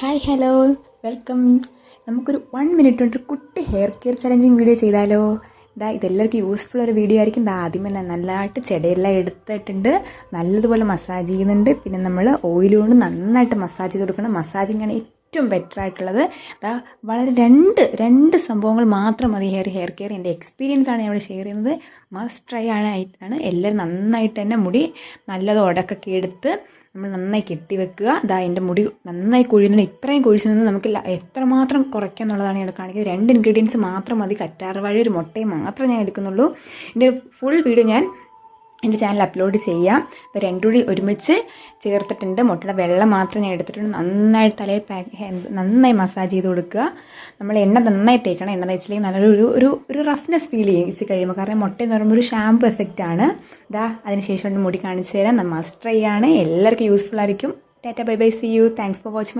Hi hello welcome നമുക്കൊരു one minute കൊണ്ട് കുട്ടി ഹെയർ കെയർ ചലഞ്ചിങ് വീഡിയോ ചെയ്താലോ? ഇതാ ഇതെല്ലാവർക്കും യൂസ്ഫുൾ ഒരു വീഡിയോ ആയിരിക്കും. ഇതാ ആദ്യമേ നല്ലതായിട്ട് ചെടിയെല്ലാം എടുത്തിട്ടുണ്ട്. നല്ലതുപോലെ മസാജ് ചെയ്യുന്നുണ്ട്. പിന്നെ നമ്മൾ ഓയിൽ കൊണ്ട് നന്നായിട്ട് മസാജ് ചെയ്ത് കൊടുക്കണം. മസാജിങ് ആണ് ഏറ്റവും ബെറ്റർ ആയിട്ടുള്ളത്. അതാ വളരെ രണ്ട് രണ്ട് സംഭവങ്ങൾ മാത്രം മതി ഹെയർ ഹെയർ കെയർ എന്റെ എക്സ്പീരിയൻസ് ആണ് ഞാൻ ഇവിടെ ഷെയർ ചെയ്യുന്നത്. മസ്റ്റ് ട്രൈ ആണ് ആയിട്ടാണ് എല്ലാവരും നന്നായിട്ട് തന്നെ മുടി നല്ലത് ഉടക്കൊക്കെ എടുത്ത് നമ്മൾ നന്നായി കെട്ടി വെക്കുക. ദാ എന്റെ മുടി നന്നായി കൊഴിയുന്നുണ്ട്. ഇത്രയും കൊഴിച്ചു നിന്ന് നമുക്ക് എത്രമാത്രം കുറയ്ക്കുക എന്നുള്ളതാണ് ഞാൻ കാണിക്കുന്നത്. രണ്ട് ഇൻഗ്രീഡിയൻസ് മാത്രം മതി. കറ്റാർ വഴി ഒരു മുട്ടയും മാത്രമേ ഞാൻ എടുക്കുന്നുള്ളൂ. എന്റെ ഫുൾ വീഡിയോ ഞാൻ എന്റെ ചാനൽ അപ്ലോഡ് ചെയ്യാം. അപ്പോൾ രണ്ടും കൂടി ഒരുമിച്ച് ചേർത്തിട്ടുണ്ട്. മുട്ടയുടെ വെള്ളം മാത്രം ഞാൻ എടുത്തിട്ടുണ്ട്. നന്നായിട്ട് തലയിൽ പാക്ക് നന്നായി മസാജ് ചെയ്ത് കൊടുക്കുക. നമ്മൾ എണ്ണ നന്നായി തേക്കണം. എണ്ണ തേച്ചില്ലെങ്കിൽ നല്ലൊരു ഒരു ഒരു റഫ്നെസ് ഫീൽ ചെയ്യും. ഇച്ച് കഴിയുമ്പോൾ. കാരണം മുട്ട എന്ന് പറയുമ്പോൾ ഒരു ഷാമ്പു എഫക്റ്റ് ആണ്. ഇതാ അതിനുശേഷം മുടി കാണിച്ചു തരാം. മസ്റ്റ് ട്രൈ ആണ്. എല്ലാവർക്കും യൂസ്ഫുൾ ആയിരിക്കും. Tata bye bye see you thanks for watching